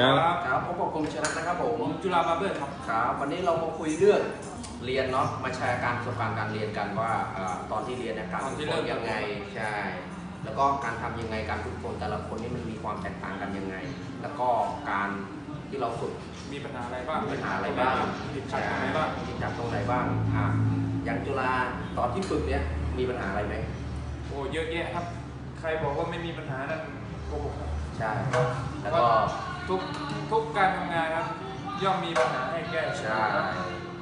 ครับครับพบกับผมชนะนะครับผมผมจุฬาบาร์เบอร์ครับครับวันนี้เรามาคุยเรื่องเรียนเนาะมาแชร์การประสบการณ์การเรียนกันว่าเอ่อตอนที่เรียนเนี่ยการตอนฝึที่กฝเริ่นมยังไงใช่แล้วก็การทำยังไงการฝึกฝนแต่ละคนนี่มันมีความแตกต่างกันยังไง แล้วก็การที่เราฝึกมีปัญหาอะไรบ้างมีปัญหาอะไรบ้างติดขัดตรงไหนบ้างติดขัดตรงไหนบ้างอะอย่างจุฬาตอนที่ฝึกเนี่ยมีปัญหาอะไรไหมโอ้เยอะแยะครับ ใครบอกว่าไม่มีปัญหานั่นโกหกครับใช่แล้วก็ ทุกทุกการทำงานครับ ย่อมมีปัญหาให้แก้ใช่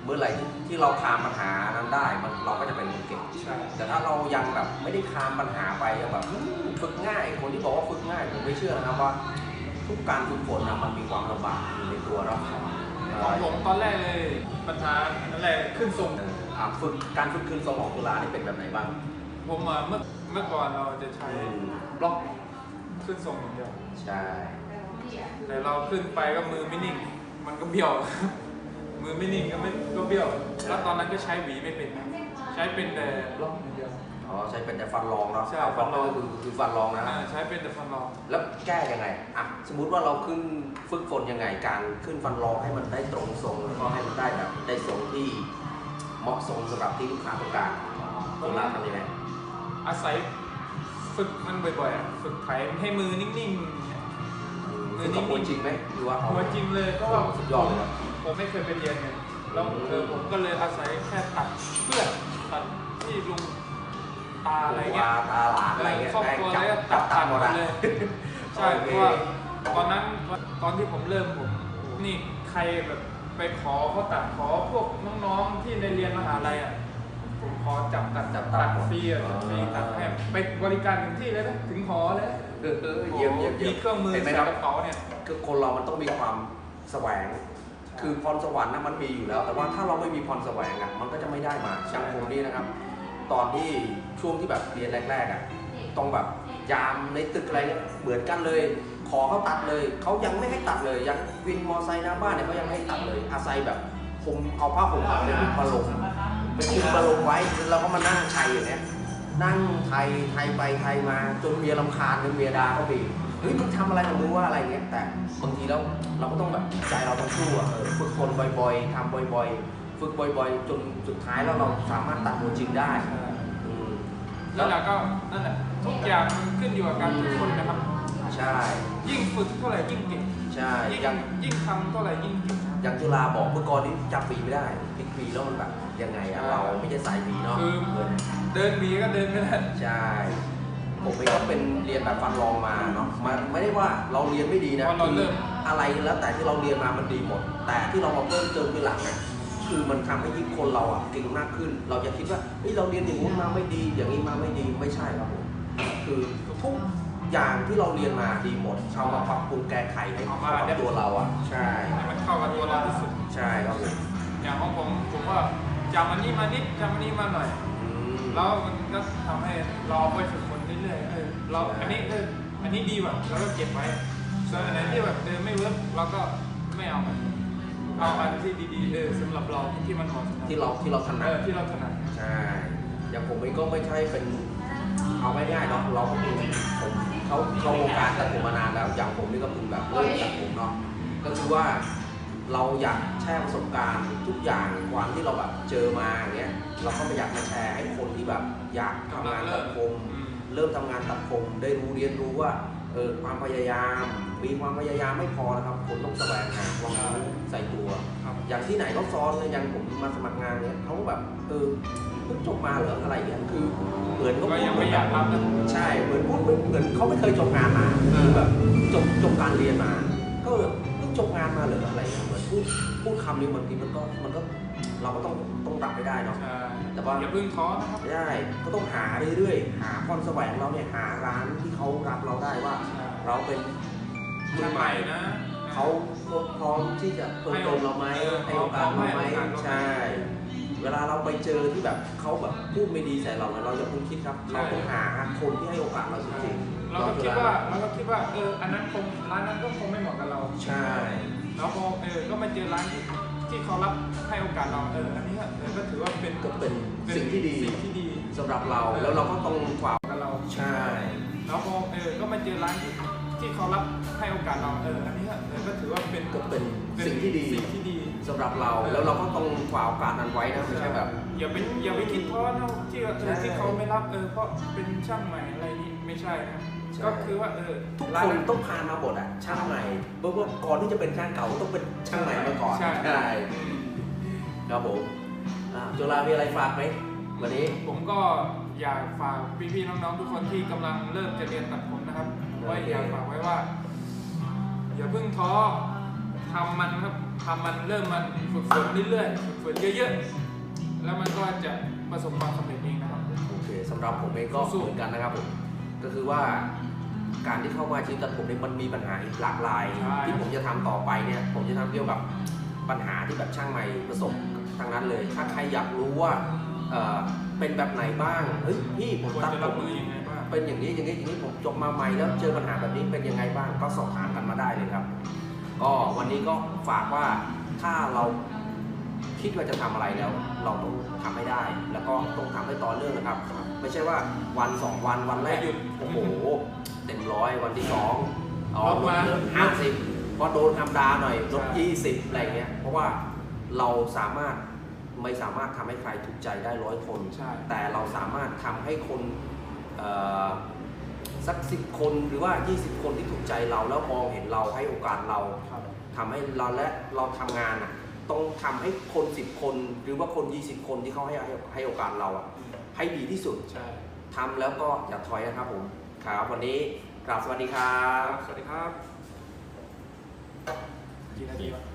เมื่อไหร่ที่ที่เราคามปัญหานั้นได้มันเราก็จะเป็นคนเก่งใช่แต่ถ้าเรายังแบบไม่ได้คามปัญหาไปยังแบบอืมฝึกง่าย คนที่บอกว่าฝึกง่ายผมไม่เชื่อนะครับว่า ทุกการฝึกฝนนะมันมีความลำบากอยู่ในตัวเราของผมตอนแรกเลยปัญหานั่นแหละขึ้นทรงเอออะฝึกการฝึกคืนทรงของตุลานี่เป็นแบบไหนบ้าง ผมอะเมื่อเมื่อก่อนเราจะใช้บล็อกขึ้นทรงอย่างเดียวใช่ แต่เราขึ้นไปก็มือไม่นิ่ง มันก็เบี้ยว มือไม่นิ่งก็ไม่ก็เบี้ยว แล้วตอนนั้นก็ใช้หวีไม่เป็นนะใช้เป็นแต่บล็อกอย่างเดียวอ๋อใช้เป็นแต่ฟันรองเนาะใช่เอาฟันรองฟันรองคือคือฟันรองนะอ่าใช้เป็นแต่ฟันรอง แล้วแก้ยังไงอะสมมุติว่าเราขึ้นฝึกฝนยังไงการขึ้นฟันรองให้มันได้ตรงทรงแล้วก็ให้มันได้แบบได้ทรงที่เหมาะสมสำหรับที่ลูกค้าต้องการตุลาทำยังไงอาศัยฝึกมันบ่อยๆอะฝึกไถให้มือนิ่งๆ คือกับมวยจริงไหมหรือว่าเอาหัวจริงเลยก็สุดยอดเลยครับผมไม่เคยไปเรียนไงแล้วเออผมก็เลยอาศัยแค่ตัดเพื่อนตัดที่ลุงตาอะไรเงี้ยตาหลานอะไรเงี้ยครอบได้ครัวจัแล้วบก็จัตับดตาตัดหหมมดดอะเลยใช่โอเพเคราะว่าตอนนั้นตอนที่ผมเริ่มผมนี่ใครแบบไปขอเขาตัดขอพวกน้องๆที่ในเรียนมหาลัยอะผมขอจับตัดจับตัตัดดหมดฟรีอะตัดฟรีตัดให้ไปบริการถึงที่เลยนะถึงหอเลยนะ เออเออเยี่ยมเยี่ยมเยี่ยมีมเครื่องมือเห็นไหมใส่ครับกระเป๋าเนี่ยคือคนเรามันต้องมีความแสวง คือพรสวรรค์นะมันมีอยู่แล้ว แต่ว่าถ้าเราไม่มีพรแสวงอะมันก็จะไม่ได้มาอย่างผมนี่นะครับ ตอนที่ช่วงที่แบบเรียนแรกๆอะต้องแบบยามในตึกอะไรเนี่ยเหมือนกันเลย ขอเขาตัดเลย เขายังไม่ให้ตัดเลย ยังวินมอไซค์หน้าบ้านเนี่ยเขายังไม่ให้ตัดเลย อาศัยแบบผมเอาผ้าห่มแบบเป็นมาลงเป็นชุดมาลงไว้แล้วก็มานั่งไทยอย่างเนี้ย นั่งไทยไทยไปไทยมาจนเมียลำคาญจนเมียด่าเขาบีเฮ้ยมึงทำอะไรของมึงว่าอะไรเงี้ยแต่บางทีแล้วเราก็ต้องแบบใจเราต้องสู้อะเออฝึกคนบ่อยๆทำบ่อยๆ ฝึกบ่อยๆ จนสุดท้ายแล้วเราสามารถตัดตัวจริงได้อืมแล้วเราก็นั่นแหละทุกอย่างมันขึ้นอยู่กับการฝึกฝนนะครับใช่ยิ่งฝึกเท่าไหร่ยิ่งเก่งใช่ยิ่งอย่างยิ่งทำเท่าไหร่ยิ่งเก่งครับอย่างจุฬาบอกเมื่อก่อนนี้จับฝีไม่ได้พลิกฝีแล้วมันแบบ ยังไงอะเราไม่ใช่สายฝีเนาะคือเออเดินหวีก็เดินไม่ได้ ใช่ผมเองก็เป็นเรียนแบบฟันรองมาเนาะมันไม่ได้ว่าเราเรียนไม่ดีนะพอเราเริ่ม อะไรแล้วแต่ที่เราเรียนมามันดีหมด แต่ที่เรามาเพิ่มเติมทีหลังเนี่ยคือมันทำให้ยิ่งคนเราอะเก่งมากขึ้น เราจะคิดว่าเฮ้ยเราเรียนอย่างนู้นมาไม่ดี อย่างนี้มาไม่ดีไม่ใช่ครับผมคือทุกอย่างที่เราเรียนมาดีหมดเอามาปรับปรุงแก้ไขให้เข้ากับตัวเราอะใช่ ให้มันเข้ากับตัวเราที่สุด ใช่ครับผม อย่างของผมผมว่า จำอันนี้มานิดจำอันนี้มาหน่อยอืมแล้วมันก็ทำให้เราเอาไปฝึกฝนเรื่อยๆเออเราใช่อันนี้เอออันนี้ดีว่ะเราก็เก็บไว้ส่วนอันไหนที่แบบเออไม่เวิร์กเราก็ไม่เอามันเอาอันที่ดีๆเออสำหรับเราที่มันเหมาะสมที่เราที่เราถเอนัดอที่เราถนัดใช่อย่างผมเองก็ไม่ใช่เป็นเอาไม่ง่ายๆเนาะเราก็เป็นผมเขาเข้าวงการตัดผมมานานแล้วอย่างผมนี่ก็คือแบบเริ่มตัดผมเนาะก็คือว่า เราอยากแชร์ประสบการณ์ทุกอย่างความที่เราแบบเจอมาอย่างเงี้ยเราก็ไม่อยากมาแชร์ให้คนที่แบบอยากทำงานตัดผมอืมเริ่มทำงานตัดผมได้รู้เรียนรู้ว่าเออความพยายามมีความพยายามไม่พอนะครับคนต้องแสวงหาความรู้ใส่ตัวครับอย่างที่ไหนเขาซ้อนเลยอย่างผมมาสมัครงานเนี้ยเขาก็แบบเออเพิ่งจบมาเหรออะไรเงี้ยคือเหมือนเขาก็พูดยังเหมืไม่อนอแบยากบรับนะใช่เหมือนพูดเหมือนเขาไม่เคยจบงานมาคือแบบจบจบการเรียนมา ก็แบบเพิ่ง จบงานมาเหรออะไรเงี้ยเหมือนพูดพูดคำนี้บางทีมันก็มันก็เราก็ต้องต้องรับไม่ได้เนาะใช่แต่ว่าอย่าเพิ่งท้อนะครับไม่ได้ก็ต้องหาเรื่อยๆ หาพรแสวงเราเนี่ยหาร้านที่เขารับเราได้ว่า เราเป็นมือใหม่นะเขาพร้อมที่จะเปิดโดนเราไหมให้โอกาสเราไหมใช่ เวลาเราไปเจอที่แบบเขาแบบพูดไม่ดีใส่เราเนี่ยเราจะเพิ่งคิดครับเราต้องหาคนที่ให้โอกาสเราจริงๆเราก็คิดว่าเราก็คิดว่าเอออันนั้นคงร้านนั้นก็คงไม่เหมาะกับเราใช่แล้วพอเออก็มาเจอร้านที่ที่เขารับให้โอกาสเราเอออันนี้ก็เออก็ถือว่าเป็นก็เป็นสิ่งที่ดีสิ่งที่ดีสำหรับเราแล้วเราก็ต้องกว่ากับเราใช่แล้วพอเออก็มาเจอร้านที่ที่เขารับให้โอกาสเราเอออันนี้ก็เออแต่ก็ถือว่าเป็นก็เป็นสิ่งที่ดีสิ่งที่ดี สำหรับเราแล้วเราก็ต้องคว้าโอกาสนั้นไว้นะไม่ใช่แบบอย่าไปอย่าไปคิดท้อนะที่ว่าเอใช่อที่เขาไม่รับเออเพราะเป็นช่างใหม่อะไรนี่ไม่ใช่นะใช่ก็คือว่าเออทุกร้าคนนต้องผ่านมาหมดอะช่างใหม่เพราะว่าก่อนที่จะเป็นช่างเก่าต้องเป็นช่างใหม่มาก่อนใช่อืมครับผมอ่าจุฬามีอะไรฝากไหมวันนี้ผมก็อยากฝากพี่ๆน้องๆทุกคนที่กำลังเริ่มจะเรียนตัดผมนะครับโอเคไว้อยากฝากไว้ว่า อย่าเพิ่งท้อ ทำมันครับทำมันเริ่มมันฝึกฝนเรื่อยๆฝึกฝนเยอะๆ แล้วมันก็จะประสบความสำเร็จเองนะครับ โอเคสำหรับผมเองก็สู้ๆเหมือนกันนะครับผมก็คือว่าการที่เข้ามาชีวิตตัดผมเนี่ยมันมีปัญหาอีกหลากหลาย ใช่ ที่ผมจะทำต่อไปเนี่ยผมจะทำเกี่ยวกับปัญหาที่แบบช่างใหม่ประสบทางนั้นเลย ถ้าใครอยากรู้ว่าเอ่อเป็นแบบไหนบ้างเฮ้ยพี่ผมควรตัดจะผรับมมือยังไงบ้างเป็นอย่างนี้อย่างนี้อย่างนี้ผมจบมาใหม่แล้วเจอปัญหาแบบนี้เป็นยังไงบ้างก็สอบถามกันมาได้เลยครับ ก็วันนี้ก็ฝากว่าถ้าเราคิดว่าจะทำอะไรแล้ว เราต้องทำให้ได้ แล้วก็ต้องทำให้ต่อเนื่องนะครับ ไม่ใช่ว่าวันสองวันวันแรกหยุดโอ้โหเต็มร้อยวันที่สองอ๋อลดมาลดห้าสิบพอโดนธรรมดาหน่อยลดใช่ยี่สิบอะไรเงี้ยเพราะว่าเราสามารถไม่สามารถทำให้ใครถูกใจได้ร้อยคนใช่แต่เราสามารถทำให้คนเอ่อ สักสิบคนหรือว่า 20 คนที่ถูกใจเราแล้วมองเห็นเราให้โอกาสเราครับทำให้เราและเราทำงานอะต้องทำให้คน10คนหรือว่าคน 20 คนที่เขาให้ให้ให้โอกาสเราอะให้ดีที่สุดใช่ทำแล้วก็อย่าถอยนะครับผมครับวันนี้กราบสวัสดีครัครับบสวัสดีครับกี่นาทีวะ